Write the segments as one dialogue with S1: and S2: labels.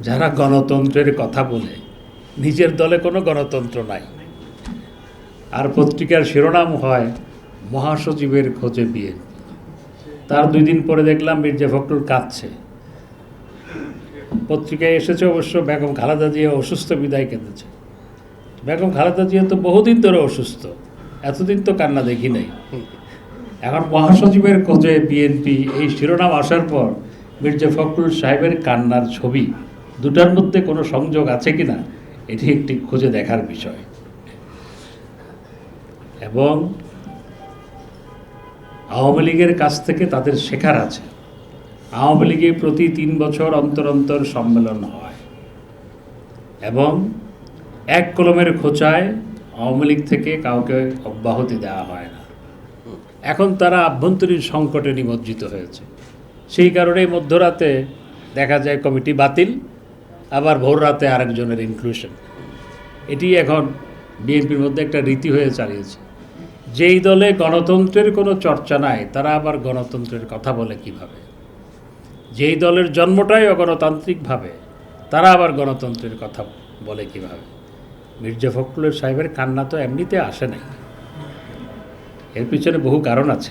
S1: যারা গণতন্ত্রের কথা বলে, নিজের দলে কোনো গণতন্ত্র নাই। আর পত্রিকার শিরোনাম হয়, মহাসচিবের খোঁজে বিএনপি। তার দুই দিন পরে দেখলাম মির্জা ফখরুল কাঁদছে। পত্রিকায় এসেছে অবশ্য বেগম খালেদা জিয়া অসুস্থ, বিদায় কেঁদেছে। বেগম খালেদা জিয়া তো বহুদিন ধরে অসুস্থ, এতদিন তো কান্না দেখি নাই। এখন মহাসচিবের খোঁজে বিএনপি, এই শিরোনাম আসার পর মির্জা ফখরুল সাহেবের কান্নার ছবি। দুটার মধ্যে কোনো সংযোগ আছে কিনা এটি একটি খুঁজে দেখার বিষয়। এবং আওয়ামী লীগের কাছ থেকে তাদের শেখার আছে। আওয়ামী লীগে প্রতি তিন বছর অন্তর অন্তর সম্মেলন হয়। এবং এক কলমের খোঁচায় আওয়ামী লীগ থেকে কাউকে অব্যাহতি দেওয়া হয় না। এখন তারা আভ্যন্তরীণ সংকটে নিমজ্জিত হয়েছে। সেই কারণে মধ্যরাতে দেখা যায় কমিটি বাতিল। আবার ভোর রাতে আরেকজনের ইনক্লুশন এটি এখন বিএনপির মধ্যে একটা রীতি হয়ে চালিয়েছে। যেই দলে গণতন্ত্রের কোনো চর্চা নাই, তারা আবার গণতন্ত্রের কথা বলে কীভাবে? যেই দলের জন্মটাই অগণতান্ত্রিকভাবে, তারা আবার গণতন্ত্রের কথা বলে কীভাবে? মির্জা ফখরুলের সাহেবের কান্না তো এমনিতে আসে নাই। এর পিছনে বহু কারণ আছে।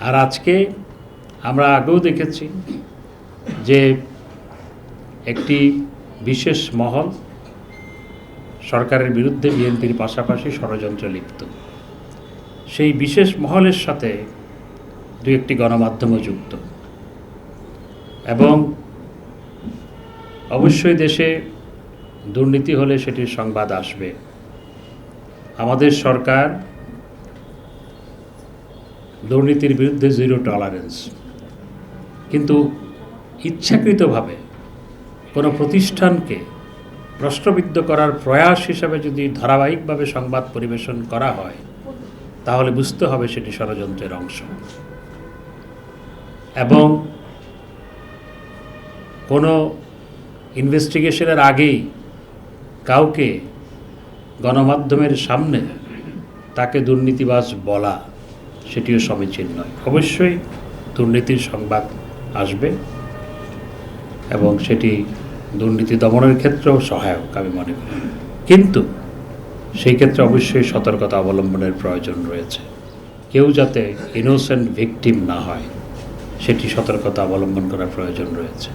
S1: আর আজকে আমরা আগেও দেখেছি যে একটি বিশেষ মহল সরকারের বিরুদ্ধে বিএনপির পাশাপাশি ষড়যন্ত্রে লিপ্ত। সেই বিশেষ মহলের সাথে দু একটি গণমাধ্যমও যুক্ত। এবং অবশ্যই দেশে দুর্নীতি হলে সেটির সংবাদ আসবে। আমাদের সরকার দুর্নীতির বিরুদ্ধে জিরো টলারেন্স কিন্তু ইচ্ছাকৃতভাবে কোনো প্রতিষ্ঠানকে প্রশ্নবিদ্ধ করার প্রয়াস হিসাবে যদি ধারাবাহিকভাবে সংবাদ পরিবেশন করা হয়, তাহলে বুঝতে হবে সেটি ষড়যন্ত্রের অংশ। এবং কোনো ইনভেস্টিগেশনের আগেই কাউকে গণমাধ্যমের সামনে তাকে দুর্নীতিবাজ বলা, সেটিও সমীচীন নয়। অবশ্যই দুর্নীতির সংবাদ আসবে এবং সেটি দুর্নীতি দমনের ক্ষেত্রেও সহায়ক, আমি মনে করি। কিন্তু সেই ক্ষেত্রে অবশ্যই সতর্কতা অবলম্বনের প্রয়োজন রয়েছে। কেউ যাতে ইনোসেন্ট ভিকটিম না হয়, সেটি সতর্কতা অবলম্বন করার প্রয়োজন রয়েছে।